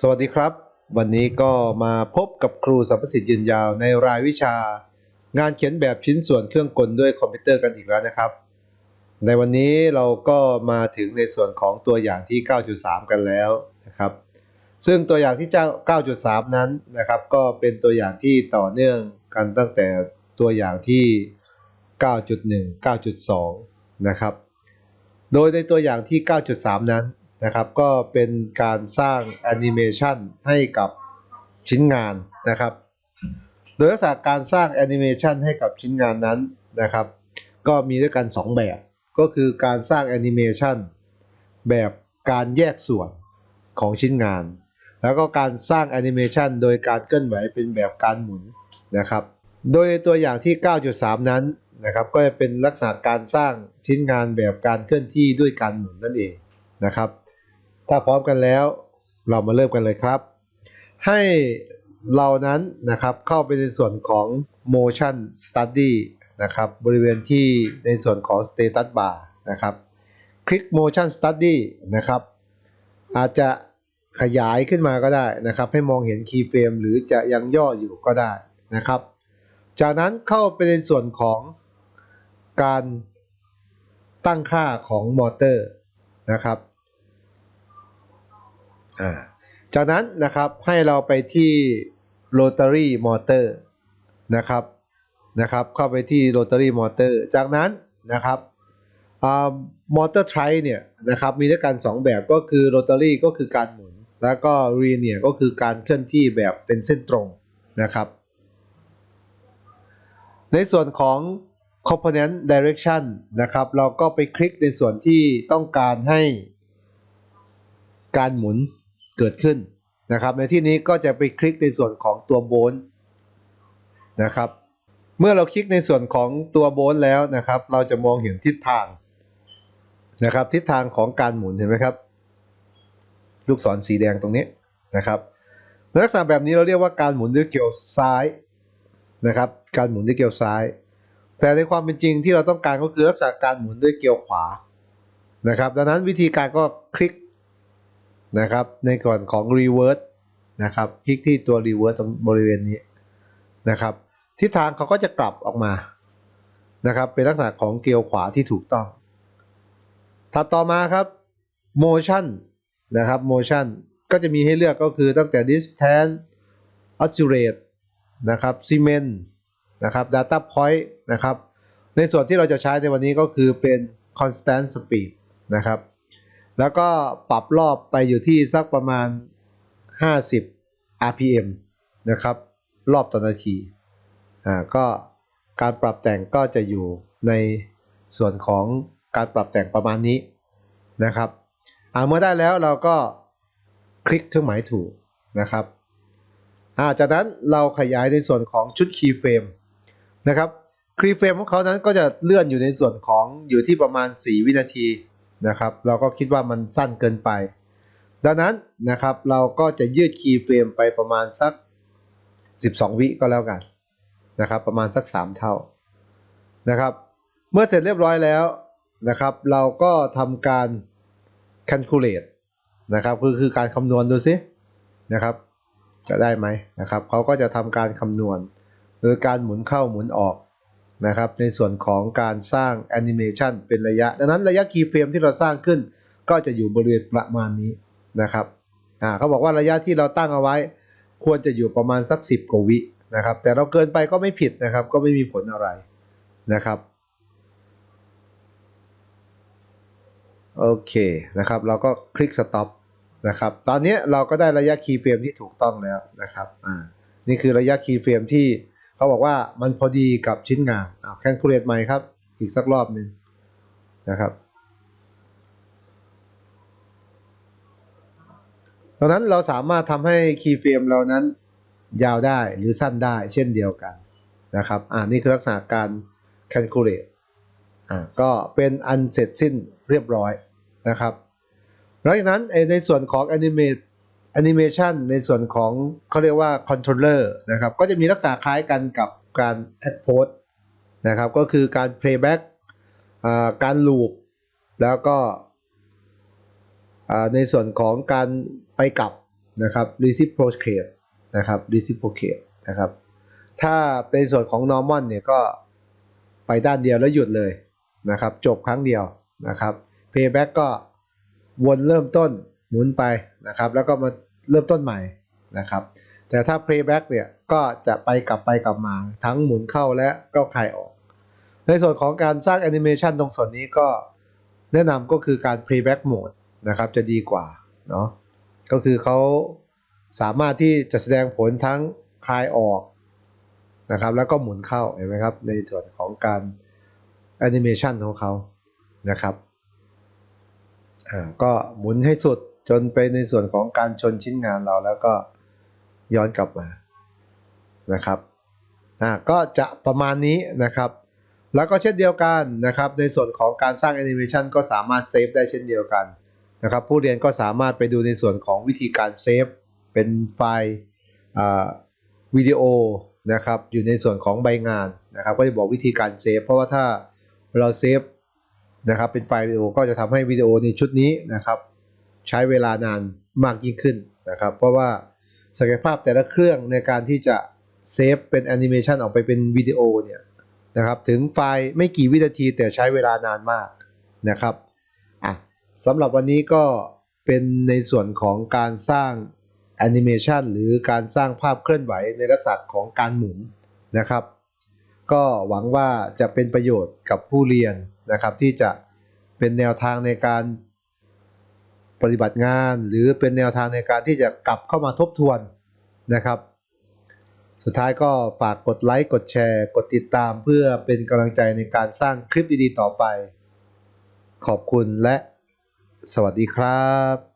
สวัสดีครับ วันนี้ก็มาพบกับครูสัมประสิทธิ์ยืนยาวในรายวิชา งานเขียนแบบชิ้นส่วนเครื่องกลด้วยคอมพิวเตอร์กันอีกแล้วนะครับ ในวันนี้เราก็มาถึงในส่วนของตัวอย่างที่ 9.3 กันแล้วนะครับ ซึ่งตัวอย่างที่ 9.3 นั้นนะครับ ก็เป็นตัวอย่างที่ต่อเนื่องกันตั้งแต่ตัวอย่างที่ 9.1 9.2 นะครับ โดยในตัวอย่างที่ 9.3 นั้น นะครับ ก็เป็นการสร้างแอนิเมชันให้กับชิ้นงานนะครับ โดยลักษณะการสร้างแอนิเมชันให้กับชิ้นงานนั้นนะครับ ก็มีด้วยกัน 2 แบบ ก็คือการสร้างแอนิเมชันแบบการแยกส่วนของชิ้นงาน แล้วก็การสร้างแอนิเมชันโดยการเคลื่อนไหวเป็นแบบการหมุนนะครับ โดยตัวอย่างที่ 9.3 นั้นนะครับ ก็จะเป็นลักษณะการสร้างชิ้นงานแบบการเคลื่อนที่ด้วยการหมุนนั่นเองนะครับ ถ้าพร้อมกันแล้ว เรามาเริ่มกันเลยครับ ให้เรานั้นนะครับเข้าไปในส่วนของ motion study นะครับบริเวณที่ในส่วนของ status bar นะครับคลิก motion study นะครับอาจจะขยายขึ้นมาก็ได้นะครับ ให้มองเห็น keyframe หรือจะยังย่ออยู่ก็ได้นะครับ จากนั้นเข้าไปในส่วนของการตั้งค่าของมอเตอร์นะครับ อ่าจากนั้นนะครับให้เราไปที่ rotary motor นะครับนะครับเข้าไปที่ rotary motor จากนั้นนะครับมอเตอร์ไทร์เนี่ยนะครับมีด้วยกัน 2 แบบก็คือ rotary ก็คือการหมุน แล้วก็ linear ก็คือการเคลื่อนที่แบบเป็นเส้นตรงนะครับ ในส่วนของ component direction นะครับเราก็ไปคลิกในส่วนที่ต้องการให้การหมุน เกิดขึ้นนะครับ ในที่นี้ก็จะไปคลิกในส่วนของตัวโบนนะครับ เมื่อเราคลิกในส่วนของตัวโบนแล้วนะครับ เราจะมองเห็นทิศทางนะครับ ทิศทางของการหมุนเห็นไหมครับ ลูกศรสีแดงตรงนี้นะครับลักษณะแบบนี้เราเรียกว่าการหมุนด้วยเกลียวซ้ายนะครับ การหมุนด้วยเกลียวซ้าย แต่ในความเป็นจริงที่เราต้องการก็คือลักษณะการหมุนด้วยเกลียวขวานะครับ ดังนั้นวิธีการก็คลิก นะครับ ในก่อนของ reverse นะครับ คลิกที่ตัว reverse ตรงบริเวณนี้นะครับ ทิศทางเขาก็จะกลับออกมานะครับ เป็นลักษณะของเกลียวขวาที่ถูกต้อง ถัดต่อมาครับ motion นะครับ motion ก็จะมีให้เลือกก็คือตั้งแต่ distance oscillate นะครับ cement นะครับ data point นะครับ ในส่วนที่เราจะใช้ในวันนี้ก็คือเป็น constant speed นะครับ แล้วก็ปรับรอบไปอยู่ที่สักประมาณ 50 rpm นะครับ รอบต่อนาที อ่า ก็การปรับแต่งก็จะอยู่ในส่วนของการปรับแต่งประมาณนี้นะครับ อ่า เมื่อได้แล้วเราก็คลิกเครื่องหมายถูกนะครับ อ่า จากนั้นเราขยายในส่วนของชุด keyframe นะครับ keyframe ของเขานั้นก็จะเลื่อนอยู่ในส่วนของอยู่ที่ประมาณ 4 วินาที นะครับ เราก็คิดว่ามันสั้นเกินไป ดังนั้นนะครับเราก็จะยืดคีย์เฟรมไปประมาณสัก 12 วิก็แล้วกันนะครับ ประมาณสัก 3 เท่านะครับ เมื่อเสร็จเรียบร้อยแล้วนะครับ เราก็ทำการ calculate นะครับคือคือการคำนวณดูซินะครับ จะได้ไหมนะครับเขาก็จะทำการคำนวณ โดยการหมุนเข้าหมุนออก นะครับในส่วนของการสร้างแอนิเมชันเป็นระยะ ดังนั้นระยะคีย์เฟรมที่เราสร้างขึ้น ก็จะอยู่บริเวณประมาณนี้นะครับอ่าเขาบอกว่าระยะที่เราตั้งเอาไว้ ควรจะอยู่ประมาณสัก 10กว่าวินะครับ แต่เราเกินไปก็ไม่ผิดนะครับ ก็ไม่มีผลอะไรนะครับโอเคนะครับ เราก็คลิก stop นะครับ ตอนนี้เราก็ได้ระยะคีย์เฟรมที่ถูกต้องแล้วนะครับอ่านี่คือระยะคีย์เฟรมที่ เขาบอกว่ามันพอดีกับชิ้นงานแคนคูเลตใหม่ครับ อีกสักรอบหนึ่งนะครับดังนั้นเราสามารถทำให้คีย์เฟรมเรานั้นยาวได้หรือสั้นได้เช่นเดียวกันนะครับ อ่านี่คือลักษณะการ calculate อ่าก็เป็นอันเสร็จสิ้นเรียบร้อยนะครับหลังจากนั้นในส่วนของ animate แอนิเมชันในส่วนของเขาเรียกว่าคอนโทรลเลอร์นะครับ ก็จะมีลักษณะคล้ายกันกับการแอดโพสนะครับ ก็คือการ playback การลูปแล้วก็ในส่วนของการไปกลับนะครับ reciprocate นะครับ reciprocate นะครับ ถ้าเป็นส่วนของ normal เนี่ยก็ไปด้านเดียวแล้วหยุดเลยนะครับ จบครั้งเดียวนะครับ payback ก็วนเริ่มต้น หมุนไปนะครับ แล้วก็มาเริ่มต้นใหม่นะครับ แต่ถ้า playback เนี่ยก็จะไปกลับไปกลับมา ทั้งหมุนเข้าและก็คลายออก ในส่วนของการสร้างแอนิเมชันตรงส่วนนี้ก็แนะนำก็คือการ playback mode นะครับจะดีกว่าเนาะก็คือเขาสามารถที่จะแสดงผลทั้งคลายออกนะครับแล้วก็หมุนเข้าเห็นไหมครับในส่วนของการแอนิเมชันของเขานะครับอ่าก็หมุนให้สุด จนไปในส่วนของการชนชิ้นงานเราแล้วก็ย้อนกลับมานะครับอ่าก็จะประมาณนี้นะครับ แล้วก็เช่นเดียวกันนะครับ ในส่วนของการสร้างแอนิเมชันก็สามารถเซฟได้เช่นเดียวกันนะครับผู้เรียนก็สามารถไปดูในส่วนของวิธีการเซฟเป็นไฟล์วิดีโอนะครับอยู่ในส่วนของใบงานนะครับก็จะบอกวิธีการเซฟเพราะว่าถ้าเราเซฟนะครับเป็นไฟล์วิดีโอก็จะทำให้วิดีโอในชุดนี้นะครับ ใช้เวลานานมากยิ่งขึ้นนะครับ เพราะว่าศักยภาพแต่ละเครื่องในการที่จะเซฟเป็นแอนิเมชันออกไปเป็นวิดีโอเนี่ยนะครับถึงไฟล์ไม่กี่วินาทีแต่ใช้เวลานานมากนะครับอะสำหรับวันนี้ก็เป็นในส่วนของการสร้างแอนิเมชันหรือการสร้างภาพเคลื่อนไหวในลักษณะของการหมุนนะครับ ก็หวังว่าจะเป็นประโยชน์กับผู้เรียนนะครับที่จะเป็นแนวทางในการ ปฏิบัติงาน หรือเป็นแนวทางในการที่จะกลับเข้ามาทบทวนนะครับ สุดท้ายก็ฝากกดไลค์กดแชร์ กดติดตามเพื่อเป็นกำลังใจในการสร้างคลิปดีๆต่อไป ขอบคุณและสวัสดีครับ